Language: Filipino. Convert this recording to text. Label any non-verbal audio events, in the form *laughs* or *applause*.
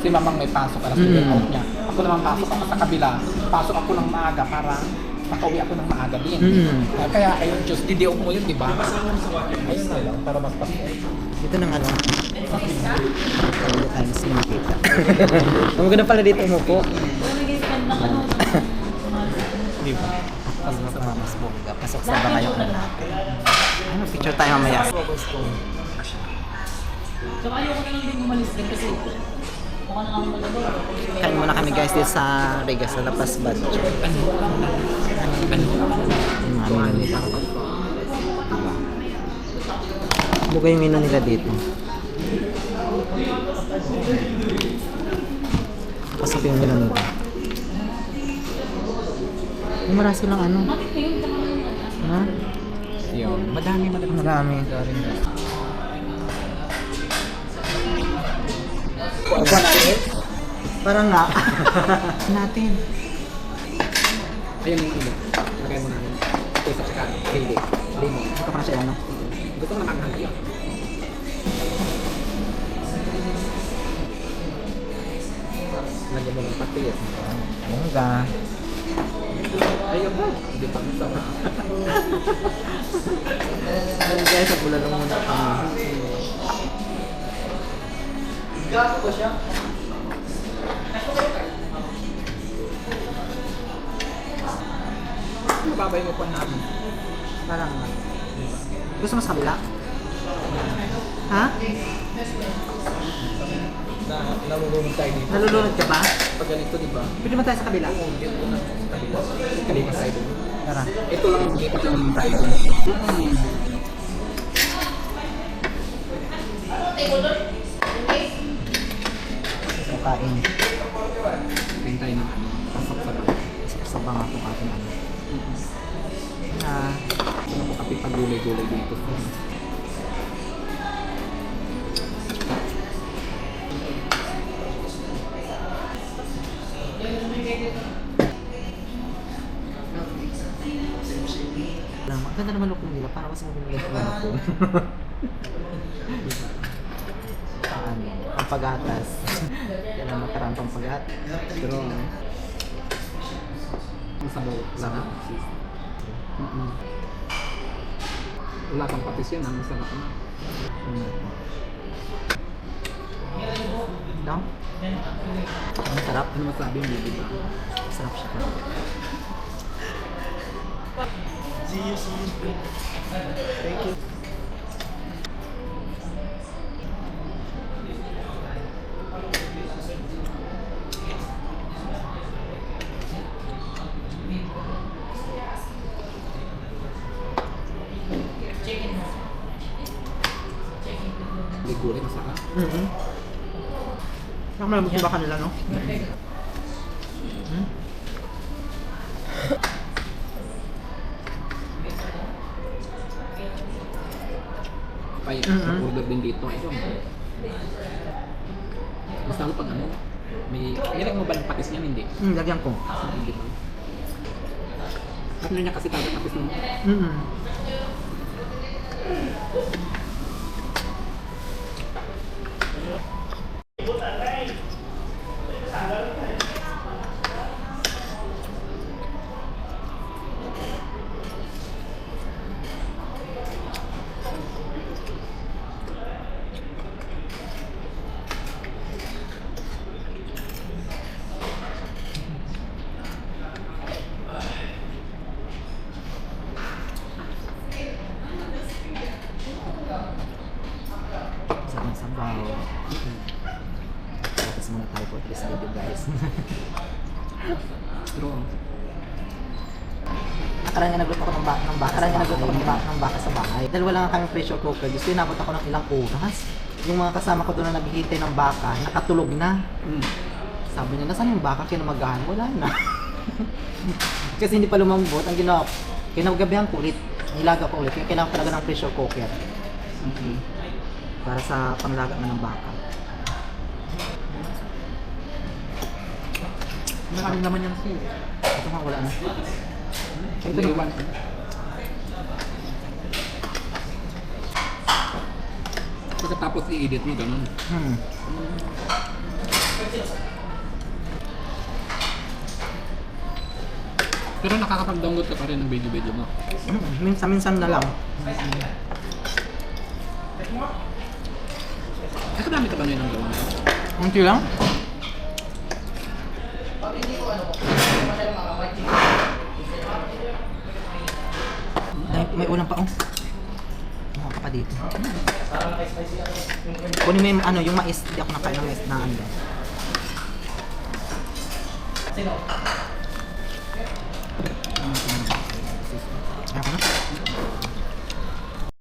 Si mamang may pasok, alas Mm. 7 out niya. Ako naman pasok ako sa kabila. Pasok ako ng maaga para makauwi ako ng maaga din. Mm. Ah, Kaya ayun, Diyos, didiyo mo yun, di ba? Ayun na lang, para mas pasko. Dito ng ano. All the times nakita. Ang maganda pala dito mo po. Di ba? Pasok sa mga mas bongga. Pasok sa baka yung ano natin. Ano, picture tayo mamaya. Tsaka ayoko na lang din umalis din kasi Kain muna kami guys dito sa Rega sa Lapas Badjo. Ano? Ano? Yung mga menu nila. Buga yung menu nila dito. Menu nila. Yung marami silang ano. Ha? Yun. Madami, madami. Marami. Ako natin. Parang nga. natin. Ayun yung ilo. Lagay mo namin. Ito sa tsaka. Hindi. Limo. Ito pa na siya ano. Gusto ko nakakahali. Lagyan mo ng patis. Bongga. Ayun ba? Hindi pa masama. *laughs* Ayun guys, sa bulalong muna kami. Gato ba siya? Babay mo pa namin. Parang nga. Gusto mo sa kabila? Ha? Na, nalulunod tayo dito. Nalulunod ka ba? Pag ganito, di ba? Pwede mo tayo sa kabila? Dito na sa kabila. Kalipas tayo dun. Tara. Ito lang ang dito lang tayo dun. Kain. Kain tayo ng ano. Pasok sa lang. Sa banga ko ating ano. Na, Ano po kape pag gulay-gulay dito. Ang ganda naman look nila. Parang mas maganda yung ano *laughs* ko. Paano? Ang pagatas. Yan ang makarang pang pagat. Pero, ang sabaw lang. Mm-mm. Wala kang patis yan, ang masarap na. No? Ang sarap. Ano masabi mo, di ba? Sarap siya. Thank you. Gulay, masarap. Mm-hmm. Nakamalambot yung baka nila, no? Hmm? Kaya Mm-mm. order din dito. Ayun. Basta ako pag ano, may, nilagay mo ba ng patis niyan? Hindi. Mm, lagyan ko. Hindi ba? Ano niya kasi talaga nung Mm-hmm. Sarap ng sabaw. Tapos muna tayo for this video, guys. *laughs* strong. Nakaraan nga nagluto ako ng baka, ng baka. Nakaraan nga nagluto ako ng baka, ng baka sa bahay. Dahil wala nga kami pressure cooker, gusto inabot ako ng ilang oras. Yung mga kasama ko doon na naghihintay ng baka, nakatulog na. Mm. Sabi niya, nasaan yung baka kinamagahan? Wala na. *laughs* Kasi hindi pa lumambot. Ang ginawa, kinagabihan ko ulit. Nilaga ko ulit. Kaya kailangan talaga ng pressure cooker. Mm-hmm. Para sa panglaga ng baka. Maraming naman yung sale. Ito nga wala na. Ito yung one. Pagkatapos i-edit mo, ganun. Hmm. Pero nakakapag-download ka pa rin ng video-video mo. Hmm, minsan-minsan na lang. Ay, kadami ka ba nyo ng gawa? Unti lang? May ulam pa oh. Mga ka pa dito. Kunin mo yung ano, yung mais. Hindi ako nakain ng mais na ano. Ayoko na.